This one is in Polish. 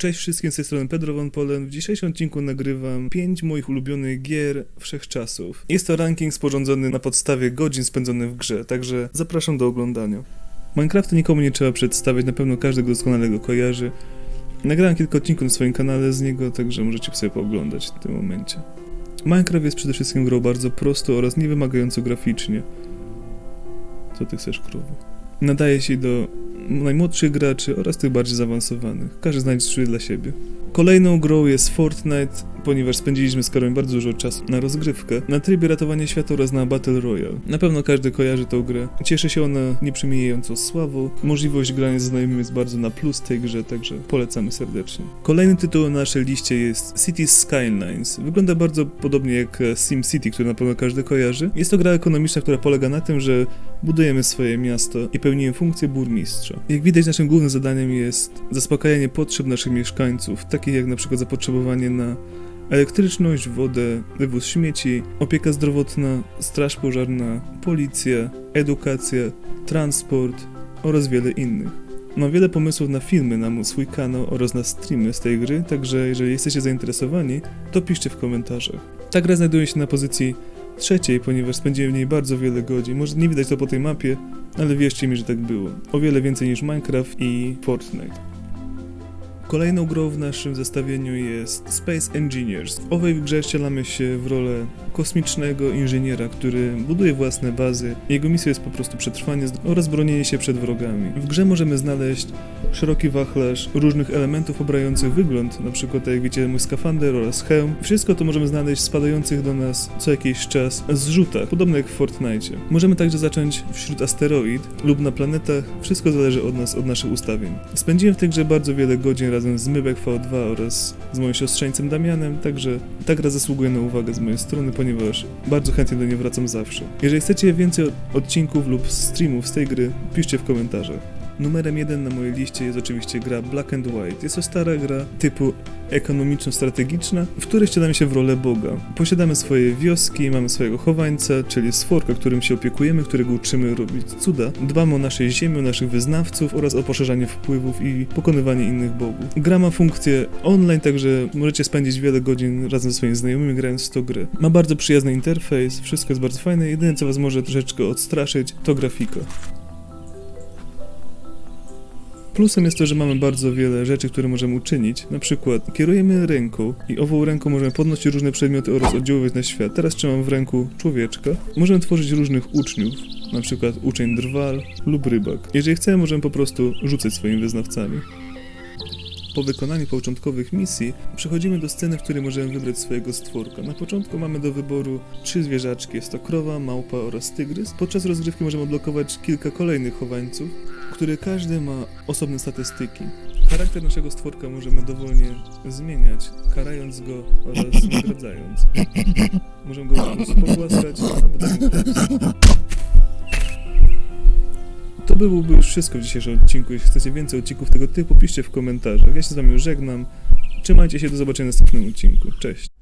Cześć wszystkim, z tej strony Pedro Van Polen. W dzisiejszym odcinku nagrywam 5 moich ulubionych gier wszechczasów. Jest to ranking sporządzony na podstawie godzin spędzonych w grze, także zapraszam do oglądania. Minecrafta nikomu nie trzeba przedstawiać, na pewno każdy go doskonale go kojarzy. Nagrałem kilka odcinków na swoim kanale z niego, także możecie sobie pooglądać w tym momencie. Minecraft jest przede wszystkim grą bardzo prostą oraz niewymagającą graficznie. Co ty chcesz, krówu? Nadaje się do najmłodszych graczy oraz tych bardziej zaawansowanych. Każdy znajdzie coś dla siebie. Kolejną grą jest Fortnite, ponieważ spędziliśmy z Karolem bardzo dużo czasu na rozgrywkę, na trybie ratowania świata oraz na Battle Royale. Na pewno każdy kojarzy tą grę. Cieszy się ona nieprzemijającą sławą. Możliwość grania ze znajomymi jest bardzo na plus tej grze, także polecamy serdecznie. Kolejnym tytułem na naszej liście jest Cities Skylines. Wygląda bardzo podobnie jak e, SimCity, który na pewno każdy kojarzy. Jest to gra ekonomiczna, która polega na tym, że budujemy swoje miasto i pełnimy funkcję burmistrza. Jak widać, naszym głównym zadaniem jest zaspokajanie potrzeb naszych mieszkańców, takich jak na przykład zapotrzebowanie na elektryczność, wodę, wywóz śmieci, opieka zdrowotna, straż pożarna, policja, edukacja, transport oraz wiele innych. Mam wiele pomysłów na filmy na swój kanał oraz na streamy z tej gry, także jeżeli jesteście zainteresowani, to piszcie w komentarzach. Ta gra znajduje się na pozycji trzeciej, ponieważ spędziłem w niej bardzo wiele godzin. Może nie widać to po tej mapie, ale wierzcie mi, że tak było. O wiele więcej niż Minecraft i Fortnite. Kolejną grą w naszym zestawieniu jest Space Engineers. W owej grze wcielamy się w rolę kosmicznego inżyniera, który buduje własne bazy. Jego misją jest po prostu przetrwanie oraz bronienie się przed wrogami. W grze możemy znaleźć szeroki wachlarz różnych elementów obrających wygląd, na przykład tak jak widzicie mój skafander oraz hełm. Wszystko to możemy znaleźć spadających do nas co jakiś czas zrzutach, podobnie jak w Fortnite. Możemy także zacząć wśród asteroid lub na planetach, wszystko zależy od nas, od naszych ustawień. Spędziłem w tej grze bardzo wiele godzin razem z Mybek V2 oraz z moim siostrzeńcem Damianem, także ta gra zasługuje na uwagę z mojej strony, ponieważ bardzo chętnie do niej wracam zawsze. Jeżeli chcecie więcej od- odcinków lub streamów z tej gry, piszcie w komentarzach. Numerem jeden na mojej liście jest oczywiście gra Black and White. Jest to stara gra typu ekonomiczno-strategiczna, w której ścielamy się w rolę Boga. Posiadamy swoje wioski, mamy swojego chowańca, czyli stworka, którym się opiekujemy, którego uczymy robić cuda. Dbamy o naszej ziemi, o naszych wyznawców oraz o poszerzanie wpływów i pokonywanie innych bogów. Gra ma funkcję online, także możecie spędzić wiele godzin razem ze swoimi znajomymi grając w tą grę. Ma bardzo przyjazny interfejs, wszystko jest bardzo fajne, jedyne co was może troszeczkę odstraszyć to grafika. Plusem jest to, że mamy bardzo wiele rzeczy, które możemy uczynić. Na przykład kierujemy ręką i ową ręką możemy podnosić różne przedmioty oraz oddziaływać na świat. Teraz trzymam w ręku człowieczka. Możemy tworzyć różnych uczniów, na przykład uczeń drwal lub rybak. Jeżeli chcemy, możemy po prostu rzucać swoimi wyznawcami. Po wykonaniu początkowych misji przechodzimy do sceny, w której możemy wybrać swojego stworka. Na początku mamy do wyboru trzy zwierzaczki, jest to krowa, małpa oraz tygrys. Podczas rozgrywki możemy odblokować kilka kolejnych chowańców, które każdy ma osobne statystyki. Charakter naszego stworka możemy dowolnie zmieniać, karając go oraz nagradzając. Możemy go pogłaskać mu klapsa. To byłoby już wszystko w dzisiejszym odcinku. Jeśli chcecie więcej odcinków tego typu, piszcie w komentarzach. Ja się z wami już żegnam. Trzymajcie się, do zobaczenia w następnym odcinku. Cześć.